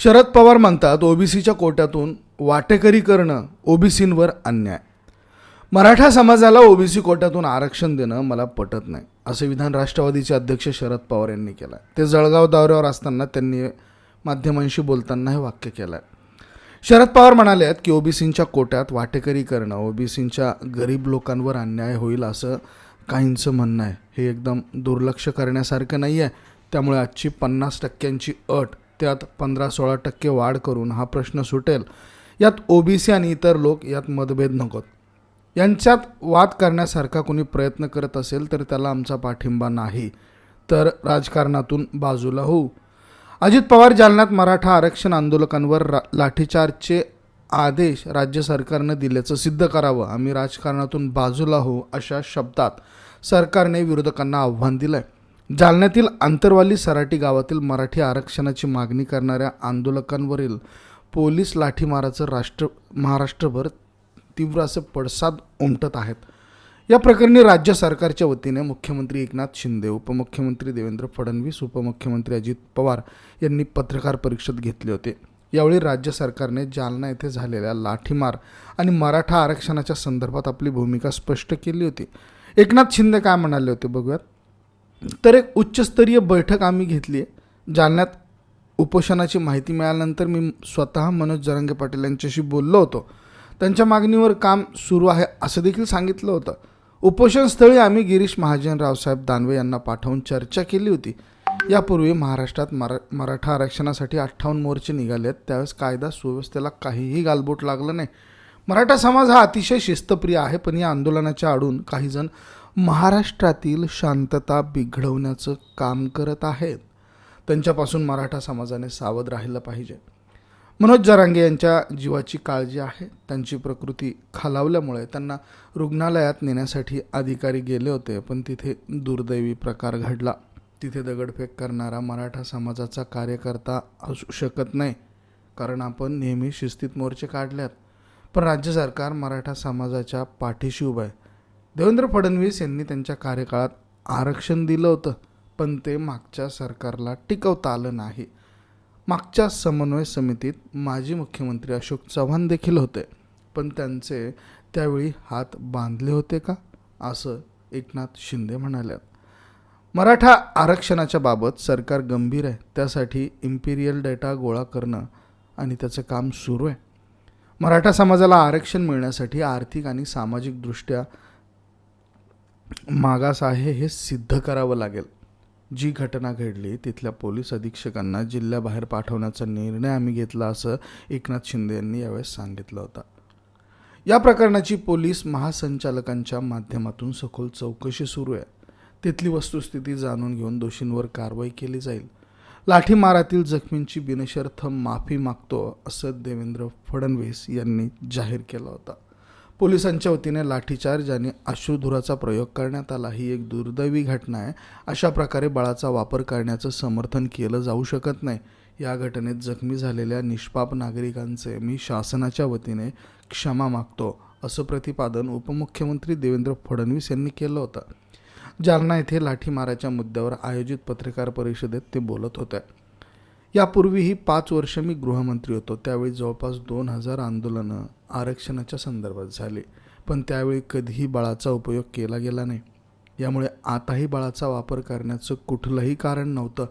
शरद पवार म्हणतात ओबीसीच्या कोट्यातून वाटेकरी करणं ओबीसींवर अन्याय. मराठा समाजाला ओबीसी कोट्यातून आरक्षण देणं मला पटत नाही असे विधान राष्ट्रवादीचे अध्यक्ष शरद पवार यांनी केलं आहे ते जळगाव दौऱ्यावर असताना त्यांनी माध्यमांशी बोलताना हे वाक्य केलं आहे शरद पवार म्हणाले आहेत की ओबीसींच्या कोट्यात वाटेकरी करणं ओबीसींच्या गरीब लोकांवर अन्याय होईल असं काहींचं म्हणणं आहे. हे एकदम दुर्लक्ष करण्यासारखं नाही आहे त्यामुळे आजची पन्नास टक्क्यांची अट त्यात पंधरा सोळा टक्के वाढ करून हा प्रश्न सुटेल. यात ओबीसी आणि इतर लोक यात मतभेद नकोत. यांच्यात वाद करण्यासारखा कोणी प्रयत्न करत असेल तर त्याला आमचा पाठिंबा नाही. तर राजकारणातून बाजूला होऊ. अजित पवार जालन्यात मराठा आरक्षण आंदोलकांवर रा लाठीचार्जचे आदेश राज्य सरकारनं दिल्याचं सिद्ध करावं. आम्ही राजकारणातून बाजूला होऊ अशा शब्दात सरकारने विरोधकांना आव्हान दिलं आहे जालन्यातील आंतरवाली सराटी गावातील मराठी आरक्षणाची मागणी करणाऱ्या आंदोलकांवरील पोलीस लाठीमाराचं राष्ट्र महाराष्ट्रभर तीव्र असे पडसाद उमटत आहेत. या प्रकरणी राज्य सरकारच्या वतीने मुख्यमंत्री एकनाथ शिंदे उपमुख्यमंत्री देवेंद्र फडणवीस उपमुख्यमंत्री अजित पवार यांनी पत्रकार परिषद घेतली होती. यावेळी राज्य सरकारने जालना येथे झालेल्या लाठीमार आणि मराठा आरक्षणाच्या संदर्भात आपली भूमिका स्पष्ट केली होती. एकनाथ शिंदे काय म्हणाले होते बघूयात? तर एक उच्चस्तरीय बैठक आम्ही घेतली आहे जालन्यात उपोषणाची माहिती मिळाल्यानंतर मी स्वतः मनोज जरांगे पाटील यांच्याशी बोललो होतो. त्यांच्या मागणीवर काम सुरू आहे असं देखील सांगितलं होतं. उपोषणस्थळी आम्ही गिरीश महाजन रावसाहेब दानवे यांना पाठवून चर्चा केली होती. यापूर्वी महाराष्ट्रात मरा मराठा आरक्षणासाठी अठ्ठावन्न मोर्चे निघाले आहेत. त्यावेळेस कायदा सुव्यवस्थेला काहीही गालबोट लागलं नाही. मराठा समाज हा अतिशय शिस्तप्रिय आहे पण या आंदोलनाच्या आडून काहीजण महाराष्ट्रातील शांतता बिघडवण्याचं काम करत आहेत. त्यांच्यापासून मराठा समाजाने सावध राहिलं पाहिजे. मनोज जरांगे यांच्या जीवाची काळजी आहे. त्यांची प्रकृती खालावल्यामुळे त्यांना रुग्णालयात नेण्यासाठी अधिकारी गेले होते पण तिथे दुर्दैवी प्रकार घडला. तिथे दगडफेक करणारा मराठा समाजाचा कार्यकर्ता असू शकत नाही कारण आपण नेहमी शिस्तीत मोर्चे काढल्यात. पण राज्य सरकार मराठा समाजाच्या पाठीशी उभं आहे. देवेंद्र फडणवीस यांनी त्यांच्या कार्यकाळात आरक्षण दिलं होतं पण ते मागच्या सरकारला टिकवता आलं नाही. मागच्या समन्वय समितीत माजी मुख्यमंत्री अशोक चव्हाण देखील होते पण त्यांचे त्यावेळी हात बांधले होते का? असं एकनाथ शिंदे म्हणाल्या मराठा आरक्षणाच्या बाबत सरकार गंभीर आहे त्यासाठी इम्पिरियल डेटा गोळा करणं आणि त्याचं काम सुरू आहे. मराठा समाजाला आरक्षण मिळण्यासाठी आर्थिक आणि सामाजिकदृष्ट्या मागास आहे हे सिद्ध करावं लागेल. जी घटना घडली तिथल्या पोलीस अधीक्षकांना जिल्ह्याबाहेर पाठवण्याचा निर्णय आम्ही घेतला असं एकनाथ शिंदे यांनी यावेळेस सांगितलं होतं. या प्रकरणाची पोलीस महासंचालकांच्या माध्यमातून सखोल चौकशी सुरू आहे. तिथली वस्तुस्थिती जाणून घेऊन दोषींवर कारवाई केली जाईल. लाठीमारातील जखमींची बिनशर्थ माफी मागतो असं देवेंद्र फडणवीस यांनी जाहीर केला होता. पोलिसांच्या वतीने लाठीचार्ज आणि अश्रुधुराचा प्रयोग करण्यात आला. ही एक दुर्दैवी घटना आहे. अशा प्रकारे बळाचा वापर करण्याचं समर्थन केलं जाऊ शकत नाही. या घटनेत जखमी झालेल्या निष्पाप नागरिकांचे मी शासनाच्या वतीने क्षमा मागतो असं प्रतिपादन उपमुख्यमंत्री देवेंद्र फडणवीस यांनी केलं होतं. जालना येथे लाठीमाराच्या मुद्द्यावर आयोजित पत्रकार परिषदेत ते बोलत होते. यापूर्वीही पाच वर्ष मी गृहमंत्री होतो. त्यावेळी जवळपास दोन हजार आंदोलनं आरक्षणाच्या संदर्भात झाली. पण त्यावेळी कधीही बळाचा उपयोग केला गेला नाही. यामुळे आताही बळाचा वापर करण्याचं कुठलंही कारण नव्हतं.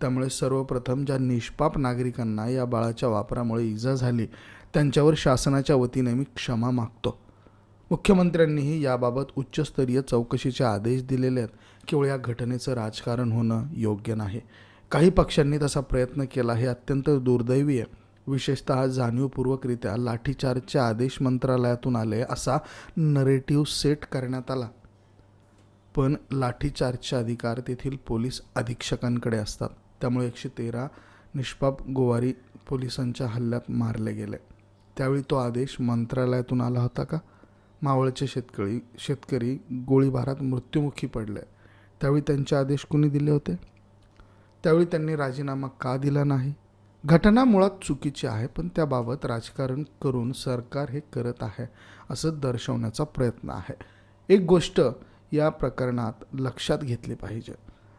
त्यामुळे सर्वप्रथम ज्या निष्पाप नागरिकांना या बळाच्या वापरामुळे इजा झाली त्यांच्यावर शासनाच्या वतीने मी क्षमा मागतो. मुख्यमंत्र्यांनीही याबाबत उच्चस्तरीय चौकशीचे आदेश दिलेले आहेत. केवळ या घटनेचं राजकारण होणं योग्य नाही. काही पक्षांनी तसा प्रयत्न केला हे अत्यंत दुर्दैवी आहे विशेषतः जाणीवपूर्वकरित्या लाठीचार्जचे आदेश मंत्रालयातून आले असा नरेटिव्ह सेट करण्यात आला. पण लाठीचार्जचे अधिकार तेथील पोलीस अधीक्षकांकडे असतात. त्यामुळे एकशे तेरा निष्पाप गोवारी पोलिसांच्या हल्ल्यात मारले गेले. त्यावेळी तो आदेश मंत्रालयातून आला होता का? मावळचे शेतकरी शेतकरी गोळीबारात मृत्युमुखी पडले. त्यावेळी त्यांचे आदेश कुणी दिले होते? त्यावेळी त्यांनी राजीनामा का दिला नाही? घटना मुळात चुकीची आहे पण त्याबाबत राजकारण करून सरकार हे करत आहे असं दर्शवण्याचा प्रयत्न आहे. एक गोष्ट या प्रकरणात लक्षात घेतली पाहिजे.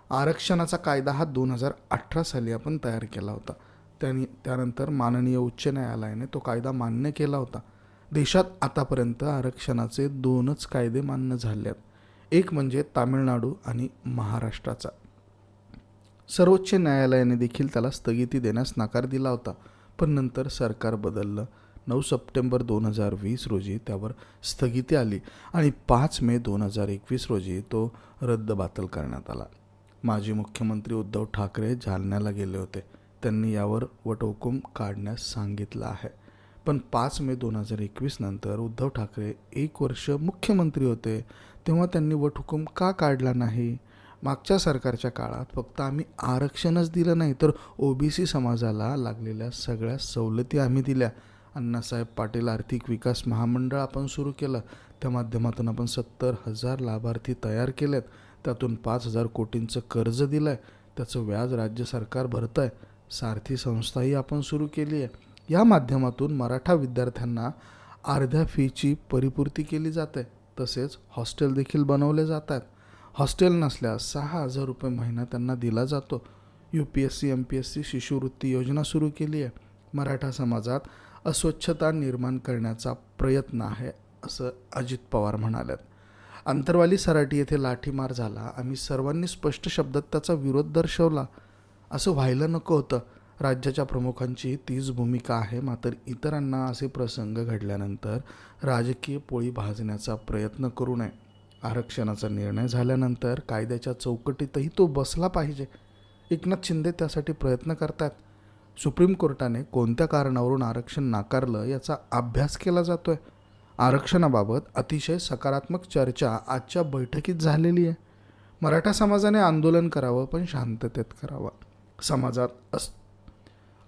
आरक्षणाचा कायदा हा दोन हजार अठरा साली आपण तयार केला होता. त्यांनी त्यानंतर माननीय उच्च न्यायालयाने तो कायदा मान्य केला होता. देशात आतापर्यंत आरक्षणाचे दोनच कायदे मान्य झाले आहेत एक म्हणजे तामिळनाडू आणि महाराष्ट्राचा. सर्वोच्च न्यायालयाने देखील त्याला स्थगिती देण्यास नकार दिला होता पण नंतर सरकार बदललं. नऊ सप्टेंबर दोन हजार वीस रोजी त्यावर स्थगिती आली आणि पाच मे दोन हजार एकवीस रोजी तो रद्दबातल करण्यात आला. माजी मुख्यमंत्री उद्धव ठाकरे जालन्याला गेले होते. त्यांनी यावर वटहुकूम काढण्यास सांगितलं आहे. पण पाच मे दोन हजार एकवीस नंतर उद्धव ठाकरे एक वर्ष मुख्यमंत्री होते तेव्हा त्यांनी वटहुकूम का काढला नाही? मागच्या सरकारच्या काळात फक्त आम्ही आरक्षणच दिलं नाही तर ओबीसी समाजाला लागलेल्या सगळ्या सवलती आम्ही दिल्या. अण्णासाहेब पाटील आर्थिक विकास महामंडळ आपण सुरू केलं. त्या माध्यमातून आपण सत्तर हजार लाभार्थी तयार केलेत. त्यातून पाच हजार कोटींचं कर्ज दिलं आहे त्याचं व्याज राज्य सरकार भरतं आहे सारथी संस्थाही आपण सुरू केली आहे या माध्यमातून मराठा विद्यार्थ्यांना अर्ध्या फीची परिपूर्ती केली जाते. तसेच हॉस्टेल देखील बनवले जातात. हॉस्टेल नसल्यास सहा हजार रुपये महिना त्यांना दिला जातो. U P S C M P S C शिष्यवृत्ती योजना सुरू केली आहे. मराठा समाजात अस्वच्छता निर्माण करण्याचा प्रयत्न आहे असं अजित पवार म्हणाल्यात. अंतरवाली सराटी येथे लाठीमार झाला. आम्ही सर्वांनी स्पष्ट शब्दात त्याचा विरोध दर्शवला. असं व्हायला नको होतं. राज्याच्या प्रमुखांची तीच भूमिका आहे. मात्र इतरांना असे प्रसंग घडल्यानंतर राजकीय पोळी भाजण्याचा प्रयत्न करू नये. आरक्षणाचा निर्णय झाल्यानंतर कायद्याच्या चौकटीतही तो बसला पाहिजे. एकनाथ शिंदे त्यासाठी प्रयत्न करतात सुप्रीम कोर्टाने कोणत्या कारणावरून आरक्षण नाकारलं याचा अभ्यास केला जातोय. आरक्षणाबाबत अतिशय सकारात्मक चर्चा आजच्या बैठकीत झालेली आहे. मराठा समाजाने आंदोलन करावं पण शांततेत करावं. समाजात अस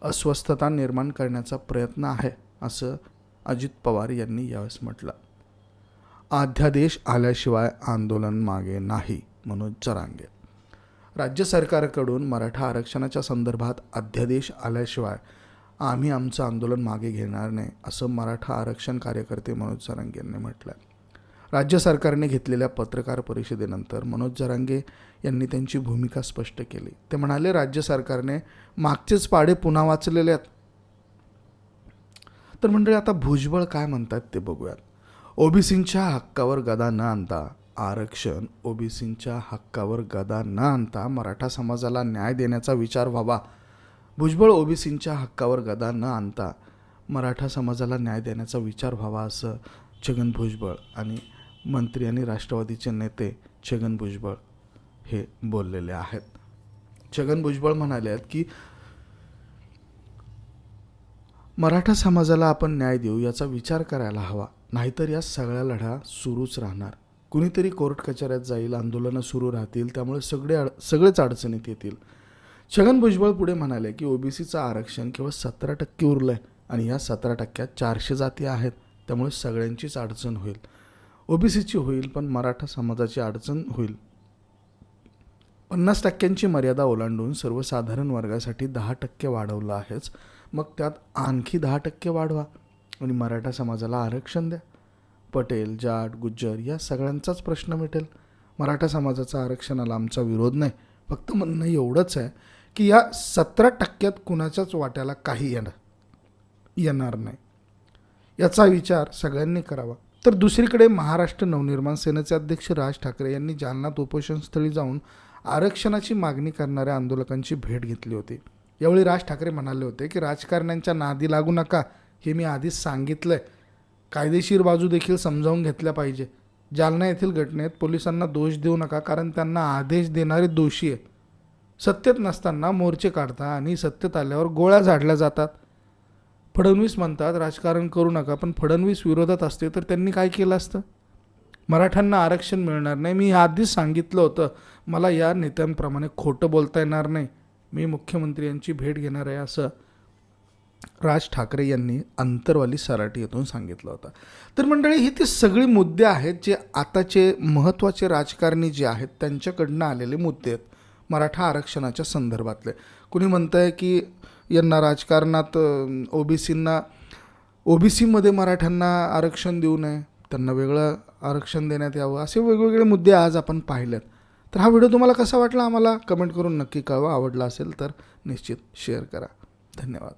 अस्वस्थता निर्माण करण्याचा प्रयत्न आहे असं अजित पवार यांनी यावेळेस म्हटलं. अध्यादेश आल्याशिवाय आंदोलन मागे नाही मनोज चरांगे. राज्य सरकारकडून मराठा आरक्षणाच्या संदर्भात अध्यादेश आल्याशिवाय आम्ही आमचं आंदोलन मागे घेणार नाही असं मराठा आरक्षण कार्यकर्ते मनोज जरांगे यांनी म्हटलं आहे राज्य सरकारने घेतलेल्या पत्रकार परिषदेनंतर मनोज जरांगे यांनी त्यांची भूमिका स्पष्ट केली. ते म्हणाले राज्य सरकारने मागचेच पाडे पुन्हा वाचलेले आहेत तर मंडळी आता भुजबळ काय म्हणतात ते बघूयात. ओबीसींच्या हक्कावर गदा न आणता आरक्षण ओबीसींच्या हक्कावर गदा न आणता मराठा समाजाला न्याय देण्याचा विचार व्हावा. भुजबळ ओबीसींच्या हक्कावर गदा न आणता मराठा समाजाला न्याय देण्याचा विचार व्हावा असं छगन भुजबळ आणि मंत्री आणि राष्ट्रवादीचे नेते छगन भुजबळ हे बोललेले आहेत. छगन भुजबळ म्हणाले आहेत की मराठा समाजाला आपण न्याय देऊ याचा विचार करायला हवा नाहीतर या सगळ्या लढा सुरूच राहणार. कुणीतरी कोर्ट कचऱ्यात जाईल आंदोलनं सुरू राहतील त्यामुळे सगळे अड सगळेच अडचणीत येतील. छगन भुजबळ पुढे म्हणाले की ओबीसीचं आरक्षण केवळ सतरा टक्के उरलं आहे आणि या सतरा टक्क्यात चारशे जाती आहेत त्यामुळे सगळ्यांचीच अडचण होईल. ओबीसीची होईल पण मराठा समाजाची अडचण होईल. पन्नास टक्क्यांची मर्यादा ओलांडून सर्वसाधारण वर्गासाठी दहा टक्के वाढवलं आहेच. मग त्यात आणखी दहा टक्के वाढवा आणि मराठा समाजाला आरक्षण द्या. पटेल जाट गुज्जर या सगळ्यांचाच प्रश्न मिटेल. मराठा समाजाचा आरक्षणाला आमचा विरोध नाही. फक्त म्हणणं एवढंच आहे की या सतरा टक्क्यात कुणाच्याच वाट्याला काही येणार येणार नाही. याचा विचार सगळ्यांनी करावा. तर दुसरीकडे महाराष्ट्र नवनिर्माण सेनेचे अध्यक्ष राज ठाकरे यांनी जालनात उपोषणस्थळी जाऊन आरक्षणाची मागणी करणाऱ्या आंदोलकांची भेट घेतली होती. यावेळी राज ठाकरे म्हणाले होते की राजकारण्यांच्या नादी लागू नका हे मी आधीच सांगितलं आहे कायदेशीर बाजू देखील समजावून घेतल्या पाहिजे. जालना येथील घटनेत पोलिसांना दोष देऊ नका कारण त्यांना आदेश देणारे दोषी आहे सत्तेत नसताना मोर्चे काढता आणि सत्तेत आल्यावर गोळ्या झाडल्या जातात. फडणवीस म्हणतात राजकारण करू नका पण फडणवीस विरोधात असते तर त्यांनी काय केलं असतं? मराठ्यांना आरक्षण मिळणार नाही. मी आधीच सांगितलं होतं. मला या नेत्यांप्रमाणे खोटं बोलता येणार नाही. मी मुख्यमंत्री यांची भेट घेणार आहे असं राज ठाकरे यांनी अंतरवाली सराटी येथून सांगितलं होतं. तर मंडळी ही ती सगळी मुद्दे आहेत जे आताचे महत्त्वाचे राजकारणी जे आहेत त्यांच्याकडनं आलेले मुद्दे आहेत. मराठा आरक्षणाच्या संदर्भातले. कुणी म्हणतं आहे की यांना राजकारणात ओबीसींना ओबीसीमध्ये मराठ्यांना आरक्षण देऊ नये त्यांना वेगळं आरक्षण देण्यात यावं असे वेगवेगळे मुद्दे आज आपण पाहिलेत. तर हा व्हिडिओ तुम्हाला कसा वाटला आम्हाला कमेंट करून नक्की कळवा. आवडला असेल तर निश्चित शेअर करा. धन्यवाद.